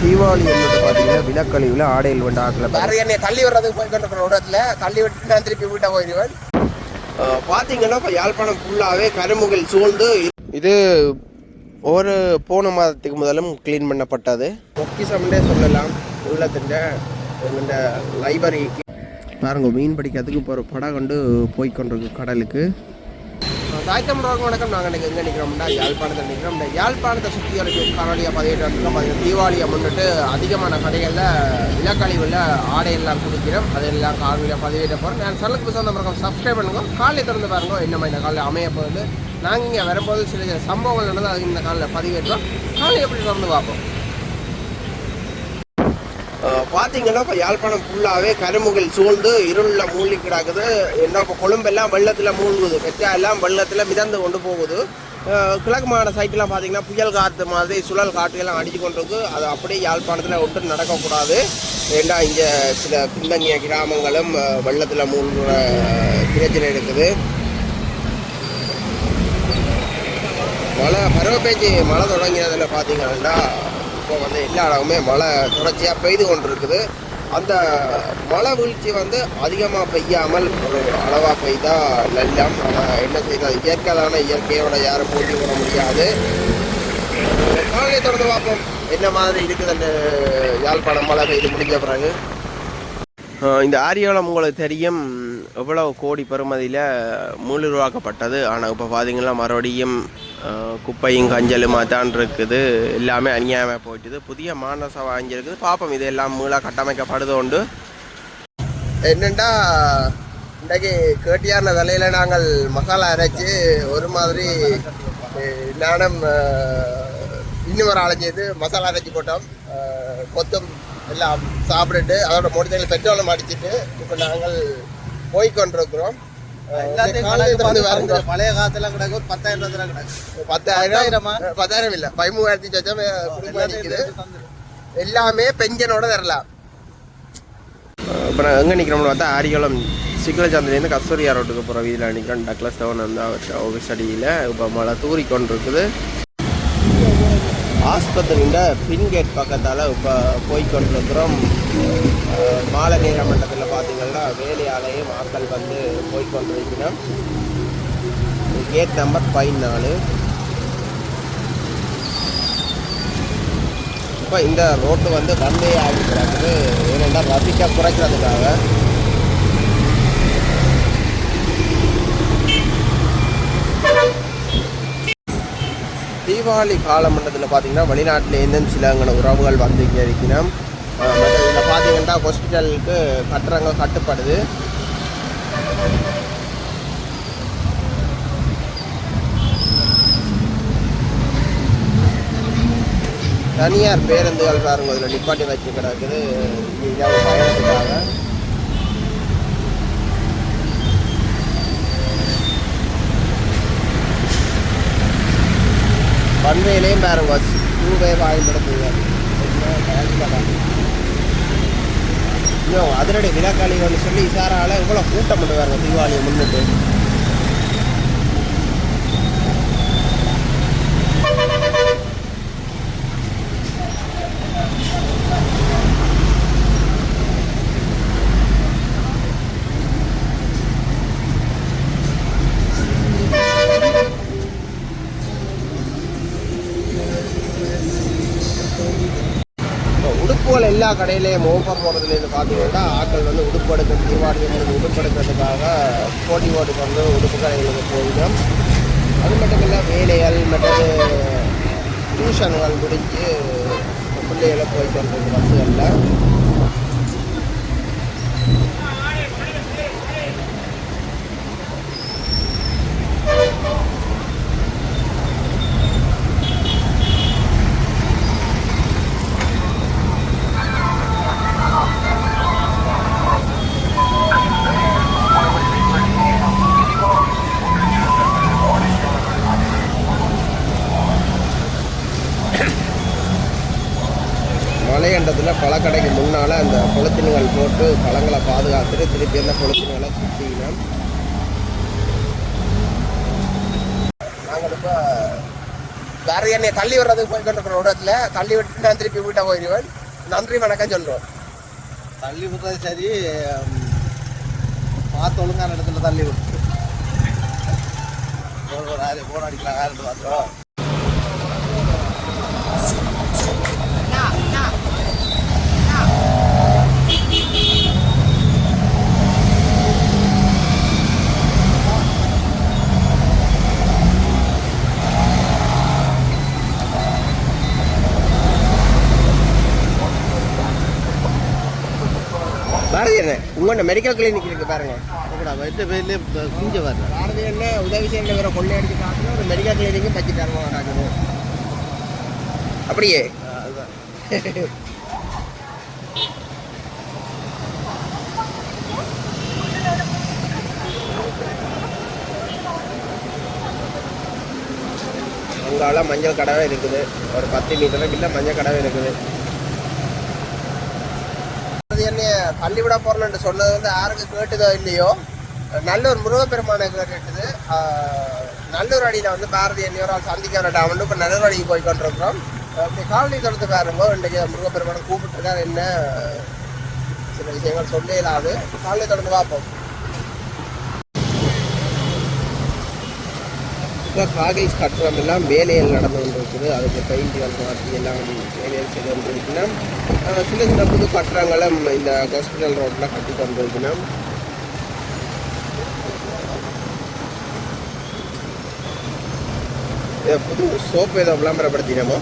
தீபாவளி என்பது பார்த்தீங்கன்னா விலக்கழிவில் ஆடையில் வந்து ஆக்கல வேற என்னை தள்ளி வர்றதுக்கு போய் கொண்டு இடத்துல தள்ளி விட்டு நான் திருப்பி வீட்டை போயிடுவேன் பார்த்தீங்கன்னா இப்போ யாழ்ப்பாணம் ஃபுல்லாகவே கருமுகில் சூழ்ந்து இது ஒரு போன மாதத்துக்கு முதலும் க்ளீன் பண்ணப்பட்டது. பொக்கிசம்னே சொல்லலாம். உள்ளத்தின் இந்த லைப்ரரிக்கு பாருங்க மீன் பிடிக்கிறதுக்கு இப்போ ஒரு படம் கொண்டு போய் கொண்டிருக்கு கடலுக்கு. தாய் தமிழ் வணக்கம். நாங்கள் இன்றைக்கி எங்கே நிற்கிறோம்னா யாழ்ப்பாணத்தில் நிற்கிறோம் இந்த யாழ்ப்பாணத்தை சுற்றி வரைக்கும் காணொலியாக பதிவிட்டு இருக்கோம் அது தீபாவளியை முன்னிட்டு அதிகமான கடைகளில் விலக்கழிவில் ஆடையெல்லாம் கொடுக்கிறோம். அதெல்லாம் காணொலியாக பதிவிட்ட போகிறோம் நான் சொல்லுக்கு சொந்த பிறகு சப்ஸ்கிரைப் பண்ணுங்க. காலை திறந்து பாருங்க. இன்னும் இந்த காலையில் அமைய போகுது. நாங்கள் இங்கே வரும்போது சில சில சம்பவங்கள் நடந்து அது இந்த காலையில் பதிவேற்றோம். காலையில் எப்படி திறந்து பார்ப்போம்? பார்த்தீங்கன்னா இப்போ யாழ்ப்பாணம் ஃபுல்லாகவே கருமுகில் சூழ்ந்து இருளில் மூழ்கி கிடக்குது. என்ன இப்போ கொழும்பெல்லாம் வெள்ளத்தில் மூழ்குது. வெச்சா எல்லாம் வெள்ளத்தில் மிதந்து கொண்டு போகுது. கிழக்கு மாகாண சைட்லாம் பார்த்தீங்கன்னா புயல் காற்று மாதிரி சுழல் காற்றுகள்லாம் அடித்து கொண்டு இருக்கு அது அப்படியே யாழ்ப்பாணத்தில் ஒன்றும் நடக்கக்கூடாது. ஏன்னா இங்கே சில பின்தங்கிய கிராமங்களும் வெள்ளத்தில் மூழ்கிற பிரச்சனை இருக்குது. மழை பருவ பேச்சு மழை தொடங்கினதில் பார்த்தீங்கன்னா இப்போ வந்து எல்லா இடமுமே மழை தொடர்ச்சியாக பெய்து கொண்டிருக்குது. அந்த மழை வீழ்ச்சி வந்து அதிகமாக பெய்யாமல் ஒரு அளவாக பெய்தா நல்லம் நம்ம என்ன செய்தால் இயற்கையான இயற்கையோட யாரும் போட்டி போட முடியாது. காலையை தொடர்ந்து பார்ப்போம். என்ன மாதிரி இருக்குது அந்த யாழ்ப்பாணம் மழை பெய்து முடிஞ்ச பிறகு. இந்த ஆரியாளம் உங்களுக்கு தெரியும். எவ்வளவு கோடி பெறுமதியில் மூலுருவாக்கப்பட்டது? ஆனால் இப்போ பார்த்தீங்கன்னா மறுபடியும் குப்பையும் கஞ்சலுமா தான் இருக்குது. எல்லாமே அநியாயமாக போயிட்டுது. புதிய மாநச வாங்கியிருக்குது. பார்ப்போம் இது எல்லாம் மீள கட்டமைக்கப்படுது உண்டு என்னென்னா இன்றைக்கு கேட்டியான விலையில் நாங்கள் மசாலா அரைச்சி ஒரு மாதிரி நானும் இன்னும் ஒரு அலைஞ்சது மசாலா அரைச்சி போட்டோம். கொத்தம் எல்லாம் சாப்பிட்டுட்டு அதோட முடிஞ்சு பெட்ரோலும் அடிச்சிட்டு இப்போ நாங்கள் போய் கொண்டிருக்கிறோம். பழைய காலத்துல கிடக்கு ஒரு பத்தாயிரம் ரூபாய் கிடக்கு. பத்தாயிரம் பத்தாயிரமா? இல்லை பதிமூவாயிரத்தி சொச்சம் எல்லாமே பெஞ்சனோட தரலாம். இப்போ நான் எங்கே நிற்கிறோம்னு பார்த்தா ஆரிகுளம் சிக்கலச்சந்திலேருந்து கஸ்தூரியா ரோட்டுக்கு போகிற வீதியில் நிற்கிறோம் டக்ளஸ் டவுன் அந்த ஆஃபீஸ் அடியில் இப்போ மழை தூறி கொண்டிருக்குது. ஆஸ்பத்திரியின் பின் கேட் பக்கத்தால் இப்போ போய் கொண்டிருக்கிறோம். மாலை நேர மண்டலத்தில் பார்த்தீங்கன்னா வேலையாலேயே ஆட்கள் வந்து போய் கொண்டிருக்கிறோம் கேட் நம்பர் பதினாலு. இப்போ இந்த ரோட்டு வந்து வந்தே ஆகிக்கிறாங்க ஏனென்றால் ரசிக்க குறைக்கிறதுக்காக. தீபாவளி காலமண்டத்தில் பார்த்தீங்கன்னா வெளிநாட்டில் எந்தெந்த அங்கே உறவுகள் வந்து இங்கே இருக்கணும் இதில் பார்த்தீங்கன்னா ஹாஸ்பிட்டலுக்கு கட்டுறங்க கட்டுப்படுது. தனியார் பேருந்துகள் பாருங்க இதில் நிப்பாட்டி வச்சு கிடக்குது பயணத்துக்காக. பண்மையிலையும் பாருங்க டூவே பயன்படுத்துங்க இன்னும் அதனுடைய விழாக்காளிகள்னு சொல்லி இசாரால இவ்வளோ கூட்டம் பண்ணுவாங்க தீபாவளியை முன்னிட்டு. எல்லா கடையிலையும் ஓப்பர் போகிறதுலேருந்து பார்த்தீங்கன்னா ஆட்கள் வந்து உடுப்படுக்க தீபாவளி வந்து போட்டி ஓட்டுக்கு வந்து உடுப்பு கடைகளுக்கு போயிடும். அது மட்டும் இல்லை வேலைகள் மற்றது டியூஷன்கள் முடிஞ்சு பிள்ளைகளை போயிட்டு வசதி பஸ்ஸுகளில் போட்டு பழங்களை பாதுகாத்துட்டு திருப்பி அந்த பொலித்தீன்களை சுற்றினோம் நாங்கள் இப்போ வேற என்னை தள்ளி வர்றதுக்கு போய் இருக்கிற இடத்துல தள்ளி விட்டு நான் திருப்பி வீட்டை போயிடுவேன் நன்றி வணக்கம் சொல்றோம். தள்ளி விடுறது சரி பார்த்து ஒழுங்கான இடத்துல தள்ளி விட்டு ஒரு அடிக்கலாம் வேறு பார்த்துருவோம் உங்களோட மெடிக்கல் கிளினிக் இருக்கு பாருங்க. கூட வெட்ட பேர்லேயே குஞ்ச வர்றேன் பாரதி என்ன உதவி செய்யற வேற கொள்ளை அடிச்சு காட்டுங்க ஒரு மெடிக்கல் கிளினிக்கும் வச்சு தருவோம் அப்படியே? அங்கால மஞ்சள் கடவை இருக்குது. ஒரு பத்து மீட்டருக்கு இல்லை மஞ்சள் கடவை இருக்குது. அது என்ன தள்ளி விட போறேன்னு சொன்னது வந்து யாருக்கு கேட்டுதோ இல்லையோ. நல்லூர் முருகப்பெருமானை கேட்டுட்டுது நல்லூர் அடியில் வந்து பாரதி என்னையோரால் சந்திக்க வேண்டாம் வந்து இப்போ நல்லூர் அடிக்கு போய் கொண்டிருக்கிறோம் அப்படி காலனி தொடர்ந்து பாருங்க இன்றைக்கு முருகப்பெருமானை கூப்பிட்டுருக்காரு. என்ன சில விஷயங்கள் சொல்லலாது காலனி தொடர்ந்து பார்ப்போம். இப்போ காகேஜ் கட்டுறம் எல்லாம் வேலைகள் நடந்து கொண்டிருக்குது. அதுக்கு பெயிண்ட்கள் மாற்றி எல்லாம் வேலைகள் செய்து கொண்டிருக்கணும் சின்ன சில சில புது கட்டுறங்களும் இந்த ஹாஸ்பிட்டல் ரோட்டில் கட்டி கொண்டிருக்கணும் புது சோப்பு ஏதோ விளம்பரப்படுத்தினோமோ?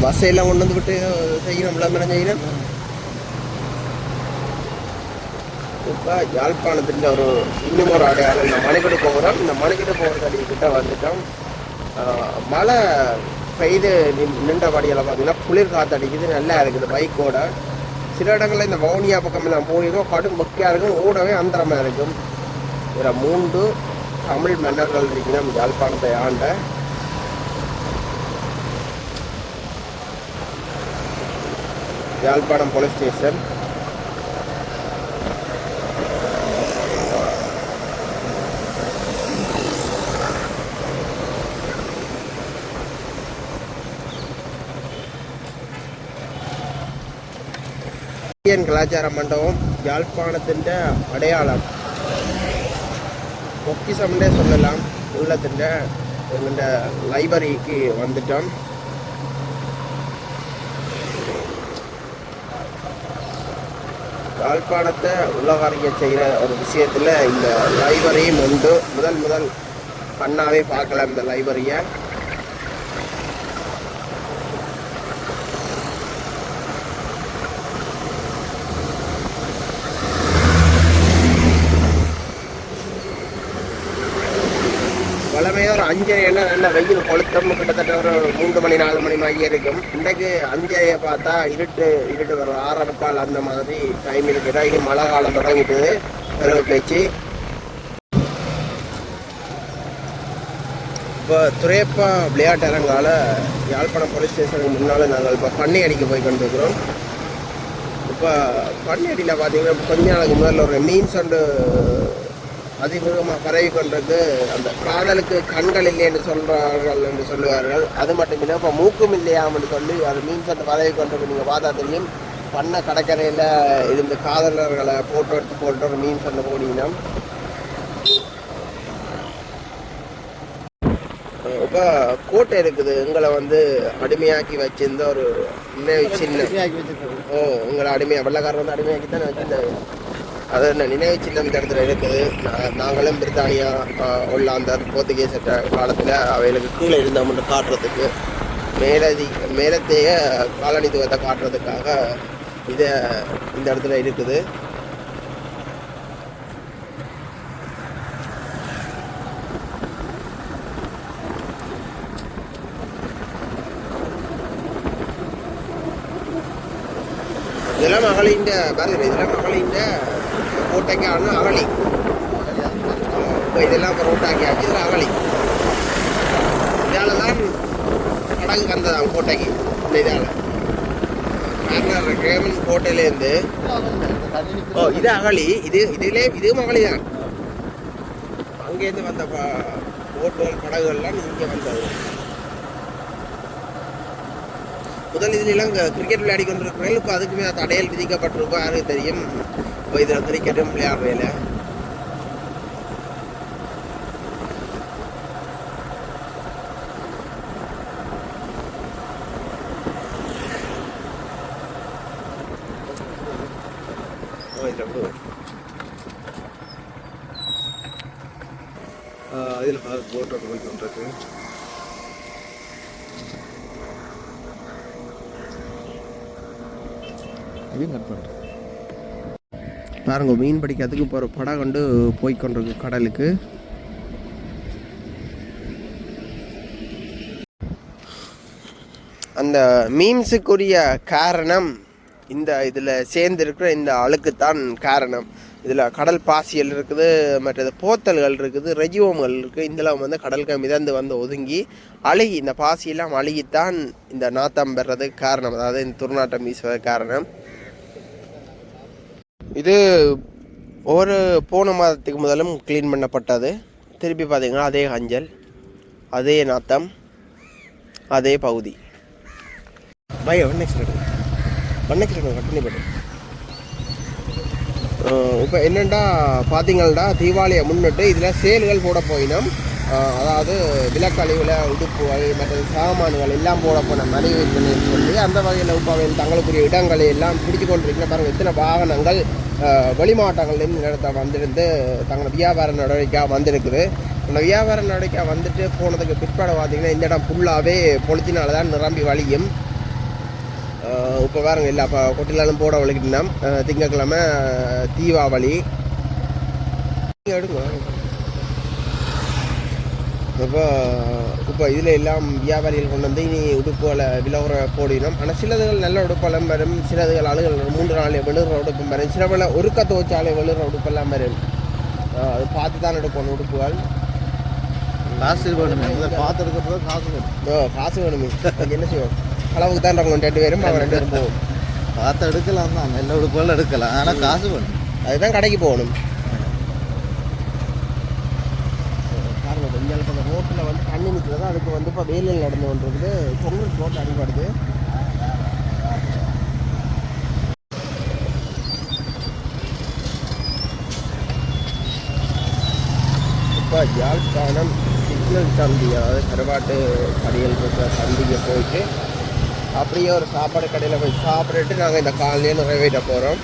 பஸ் எல்லாம் கொண்டு வந்து விட்டு செய்யணும் விளம்பரம் செய்யணும் இப்போ யாழ்ப்பாணத்தில் ஒரு இன்னும் ஒரு அடையாளம் இந்த மணிக்கட்டு போகிறோம் இந்த மணிக்கட்டு போகிற அடி கிட்ட வந்துட்டோம் மழை பெய்து நின்- வடியில் பார்த்தீங்கன்னா குளிர் காற்று அடிக்குது நல்லா இருக்குது பைக்கோட சில இடங்களில் இந்த வவுனியா பக்கம் நான் போயிருக்கோம் கடும் மொக்கையாக இருக்கும் ஓடவே அந்தரமாக இருக்கும் இதில் மூன்று தமிழ் மன்னர்கள் இருக்கணும் யாழ்ப்பாணத்தை ஆண்ட யாழ்ப்பாணம் போலீஸ் ஸ்டேஷன். இந்தியன் கலாச்சார மண்டபம் யாழ்ப்பாணத்தின் அடையாளம். பொக்கிசம்னே சொல்லலாம். உள்ளத்தின் எங்கள்ட லைப்ரரிக்கு வந்துட்டோம். யாழ்ப்பாணத்தை உலகறிய செய்கிற ஒரு விஷயத்தில் இந்த லைப்ரரியும் உண்டு. முதல் முதல் பண்ணாவே பார்க்கலாம் இந்த லைப்ரரியை வளமையாக என்ன நல்ல வெயில் கொளுத்தம் கிட்டத்தட்ட ஒரு மூன்று மணி நாலு மணி மாதிரி இருக்கும். இன்றைக்கு அஞ்சரையை பார்த்தா இருட்டு இருட்டு வரும். ஆறரை அந்த மாதிரி டைம் இருக்குது இது மழை காலம் தொடங்கிட்டு பிறகு பேச்சு. இப்போ துறையப்பா விளையாட்டு அரங்கால யாழ்ப்பாணம் போலீஸ் ஸ்டேஷனுக்கு முன்னால் நாங்கள் இப்போ பண்ணை அடிக்க போய் கொண்டிருக்கிறோம். இப்போ பண்ணை அடியில் பார்த்தீங்கன்னா கொஞ்ச நாளைக்கு முதல்ல ஒரு மீன் சண்டு அதிவேகமாக பரவி கொண்டிருக்கு அந்த காதலுக்கு கண்கள் இல்லை என்று சொல்றார்கள் என்று சொல்லுவார்கள். அது மட்டும் இல்லை இப்போ மூக்கும் இல்லையாம்னு சொல்லி அது மீன் சண்டை பரவி கொண்டிருக்கு நீங்கள் பார்த்தா தெரியும் பண்ண கடற்கரையில் இருந்து காதலர்களை போட்டோ எடுத்து போட்டு ஒரு மீன் சண்டை போனீங்கன்னா. இப்போ கோட்டை இருக்குது. எங்களை வந்து அடிமையாக்கி வச்சிருந்த ஒரு வச்சிருக்கோம் ஓ உங்களை அடிமையா வெள்ளக்காரர் வந்து அடிமையாக்கி தானே வச்சிருந்தாரு. அது என்ன நினைவு சின்னம் இந்த இடத்துல இருக்குது நாங்களும் பிரித்தானியா உள்ள அந்த போர்த்துகீஸ் காலத்தில் அவைகளுக்கு கீழே இருந்தோம்னு காட்டுறதுக்கு. மேலதி மேலத்தைய காலனித்துவத்தை காட்டுறதுக்காக இதை இந்த இடத்துல இருக்குது. இதெல்லாம் அகலின்ற பாருங்க இதெல்லாம் அகலின்ற கோட்டைக்கான அகழி இப்போ இதெல்லாம் இப்போ ரோட்டாக்கியாச்சு இதில் அகழி இதால தான் படகு வந்ததாம் கோட்டைக்கு இந்த இதால். காரணம் கேமன் கோட்டையிலேருந்து ஓ இது அகழி இது இதிலே இதுவும் அகழி தான் அங்கேருந்து வந்த போட்டுகள் படகுகள்லாம் இங்கே வந்தது. முதல் இதுலாம் கிரிக்கெட் விளையாடி கொண்டிருக்கிறேன் இப்போ அதுக்குமே தடையல் விதிக்கப்பட்டிருக்கும். யாருக்கு தெரியும்? இப்போ இதில் கிரிக்கெட்டும் விளையாடுறையில் இதில் போட்டு போய் கொண்டிருக்கு. இதையும் கட் பண்ணுறேன் பாருங்க மீன் பிடிக்கிறதுக்கு போகிற படம் கொண்டு போய்கொண்டிருக்கு கடலுக்கு. அந்த மீம்ஸுக்குரிய காரணம் இந்த இதில் சேர்ந்துருக்கிற இந்த அழுக்குத்தான் காரணம். இதில் கடல் பாசியல் இருக்குது மற்றது போத்தல்கள் இருக்குது ரெஜிவோம்கள் இருக்குது. இதெல்லாம் வந்து கடலுக்கு மிதந்து வந்து ஒதுங்கி அழுகி இந்த பாசியெல்லாம் அழுகித்தான் இந்த நாத்தம் பெறதுக்கு காரணம். அதாவது இந்த துர்நாட்டம் வீசுவதற்கு காரணம். இது ஒரு போன மாதத்துக்கு முதலும் க்ளீன் பண்ணப்பட்டது. திருப்பி பார்த்தீங்கன்னா அதே அஞ்சல் அதே நாத்தம் அதே பகுதி. பய ஒன்னெக்ஸ்ட் ஒன்னெக்ஸ்ட் கட்டினி பட்டு இப்போ என்னென்னா பார்த்தீங்கள்டா தீபாவளியை முன்னிட்டு இதில் சேல்கள் போட போயினோம். அதாவது விலக்கழிவில் உடுப்பு வகை மற்றும் சாமான்கள் எல்லாம் போட போன மலிவு சொல்லி அந்த வகையில் உப்பாவையில் தங்களுக்குரிய இடங்களை எல்லாம் பிடிச்சு கொண்டிருக்கிற பாருங்கள் இத்தனை வாகனங்கள் அஹ், வெளிமாவட்டங்கள்லேருந்து இந்த இடத்த வந்திருந்து தங்களோட வியாபார நடவடிக்கையாக வந்திருக்குது. அந்த வியாபார நடவடிக்கை வந்துட்டு போனதுக்கு பிற்பாடு பார்த்தீங்கன்னா இந்த இடம் ஃபுல்லாகவே பொழுத்தினால தான் நிரம்பி வழியும். இப்போ பாருங்க இல்லை அப்போ கொட்டிலாலும் போட வலிக்கிட்டோம் திங்கக்கிழமை தீபாவளி. எடுங்க. இப்போ இப்போ இதில் எல்லாம் வியாபாரிகள் கொண்டு வந்து இனி உடுப்புகளை விலகுற போடினோம் ஆனால் சிலதுகள் நல்ல உடுப்பெல்லாம் வரும். சிலதுகள் வரும். மூன்று நாளே விழுற உடுப்பும் வரும். சில பல ஒருக்க துவச்சாலே விழுற உடுப்பெல்லாம் வரும். அது பார்த்து தான் எடுக்கணும் உடுப்புகள். காசு வேணுமே. பார்த்து எடுக்க போது காசு வேணும். ஓ காசு வேணுமே. என்ன செய்வோம்? அளவுக்கு தான் நாங்கள் ரெண்டு பேரும் அவன் ரெண்டு பேரும் போவோம். பார்த்து எடுக்கலாம் தான். நல்ல உடுப்புகள் எடுக்கலாம். ஆனால் காசு வேணும். அதுதான் கடைக்கு போகணும் பாருங்க கொஞ்சம் இப்போ ரோட்டில் வந்து தண்ணி நிற்கிறது அதுக்கு வந்து இப்போ வேலையில் நடந்து கொண்டிருக்குது. பொங்கல் போட்டு அடிபடுது இப்போ யாழ்ப்பாணம் சிக்னல் சந்தி அதாவது கருவாட்டு கடையில் இருக்கிற சந்திக்கு போயிட்டு அப்படியே ஒரு சாப்பாடு கடையில் போய் சாப்பிட்டுட்டு நாங்கள் இந்த காலையிலே நிறைவேற்ற போகிறோம்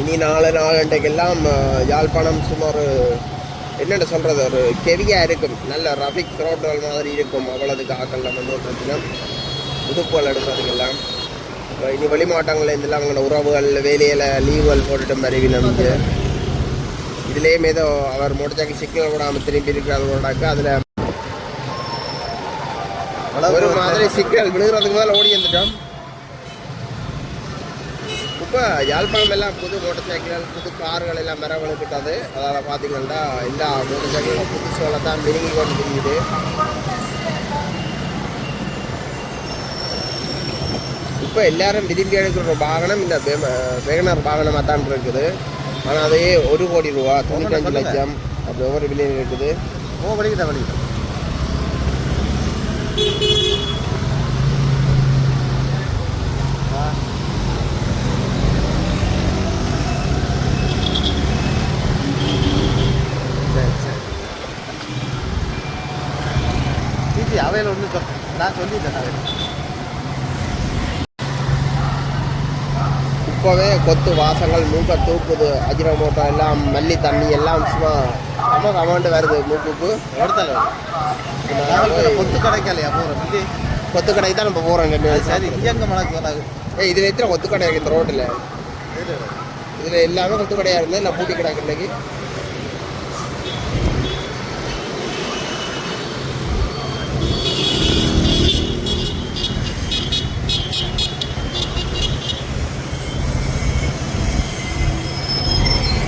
இனி நாலு நாளண்டைக்கெல்லாம் யாழ்ப்பாணம் சுமார் என்னென்ன சொல்கிறது ஒரு கெவியாக இருக்கும். நல்ல ரஃபிக் ரோடுகள் மாதிரி இருக்கும். அவ்வளோதுக்கு ஆக்கெல்லாம் வந்து புதுப்புகள் எடுக்கிறதுக்கெல்லாம் இப்போ இனி வெளி மாவட்டங்களில் இருந்தெல்லாம் அவங்களோட உறவுகள் வேலையில் லீவுகள் போட்டுட்டு மறைவி நமக்கு இதுலேயும் ஏதோ அவர் மோட்டர் சைக்கிள் சிக்கல் விடாமல் திரும்பி இருக்கிறாங்க அதில் ஒரு மாதிரி சிக்கல் விழுகிறதுக்கு மேலே ஓடி வந்துட்டோம். இப்போ யாழ்ப்பாணம் எல்லாம் புது மோட்டர் சைக்கிள்கள் புது கார்கள் எல்லாம் மரவழுக்கிட்டது அதால் பார்த்தீங்கன்னா எல்லா மோட்டர் சைக்கிளும் புது சோலை தான் மிருங்கி கொண்டு தெரியுது இப்போ எல்லாரும் விரும்பி எடுக்கிற ஒரு வாகனம் இந்த வேகனர் வாகனமாக தான் இருக்குது. ஆனால் அதே ஒரு கோடி ரூபா தொண்ணூத்தஞ்சு லட்சம் அப்படி ஒவ்வொரு விலையில் இருக்குது. ஓ வலிக்கிட்ட வலிக்கிட்ட சரி சரி டிடி அவையில் ஒன்று சொல் நான் சொல்லிட்டேன் இப்போவே கொத்து வாசங்கள் மூக்க தூக்குது அஜினமோட்டோ எல்லாம் மல்லி தண்ணி எல்லாம் சும்மா செம கமாண்டு வருது மூக்குக்கு. எடுத்தால. கொத்து கிடைக்கலையா போகிற மல்லி கொத்து கடைக்கு தான் நம்ம போகிறோம் ரெண்டு சரி எங்கே மனக்கு ஏய் இதில் எத்தனை கொத்து கடை இருக்குது இந்த ரோட்டில் இதில். எல்லாமே கொத்து கடையாக இருந்தது இல்லை பூட்டி கடை இன்னைக்கு.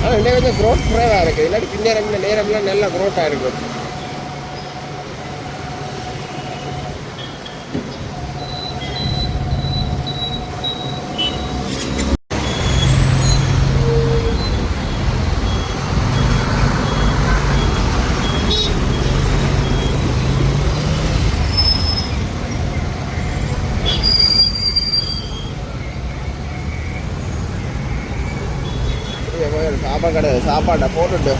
ஆனால் இன்னும் கொஞ்சம் க்ரோத் குறைவாக இருக்குது இல்லாட்டி பின்னேரம் நேரம்லாம் நல்லா க்ரோட்டாக இருக்கும். சாப்பாட்டை போட்டுட்டு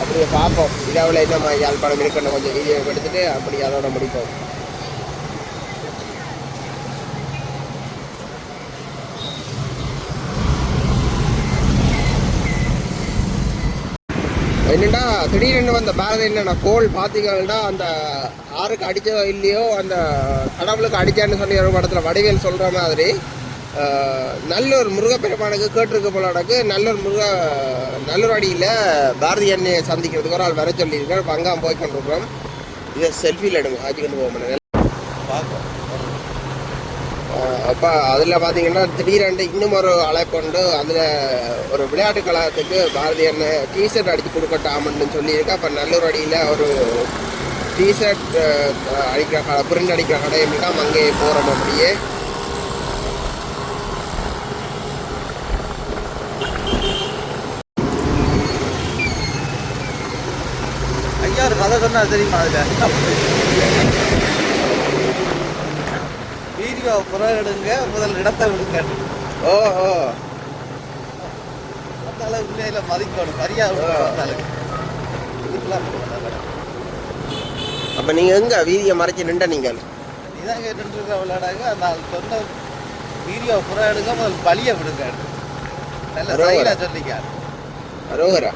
அப்படியே பார்ப்போம். இதாவில் என்ன யாழ்ப்பாணம் இருக்குன்னு கொஞ்சம் வீடியோ எடுத்துகிட்டு அப்படி அதோட முடிப்போம். என்னென்னா திடீர்னு வந்த பாரதி என்னென்னா கோல் பார்த்தீங்கன்னா அந்த ஆறுக்கு அடித்ததோ இல்லையோ அந்த கடவுளுக்கு அடித்தான்னு சொல்லி ஒரு படத்தில் வடிவேல் சொல்கிற மாதிரி நல்லூர் முருகப்பெருமானுக்கு கேட்டிருக்க போலாடக்கு நல்லூர் முருக நல்லூர் அடியில் பாரதி அண்ணையை சந்திக்கிறதுக்கு ஒரு ஆள் வர சொல்லியிருக்கேன் இப்போ அங்கே போய் கொண்டிருக்கிறோம். இதை செல்ஃபியில் எடுங்க. ஆச்சுக்கிட்டு போக முடியாது அப்போ அதில் பார்த்தீங்கன்னா திடீரெண்டு இன்னும் ஒரு அழைப்புண்டு அதில் ஒரு விளையாட்டு கழகத்துக்கு பாரதி அண்ணன் டிஷர்ட் அடித்து கொடுக்கட்டாமன்னு சொல்லியிருக்கேன் அப்போ நல்லூர் அடியில் ஒரு டிஷர்ட் அடிக்கிற கடை பிரிண்ட் அடிக்கிற கடை அங்கே போகிறோம் அப்படியே. சொன்னா தெரியுமா அதில்? வீடியோ புறம் எடுங்க முதல் இடத்தை விடுங்க. ஓ ஓ அந்த அளவு உண்மையில மதிக்கணும். சரியா இதுக்கெல்லாம் அப்போ நீங்கள் எங்கே? வீதியை மறைச்சு நின்ற நீங்கள். கேட்டுட்டு இருக்கிற விளையாடாங்க அந்த சொன்ன வீடியோ புறம் எடுங்க முதல் பலிய விடுங்க. நல்ல சொல்லிக்காரு அரோகரா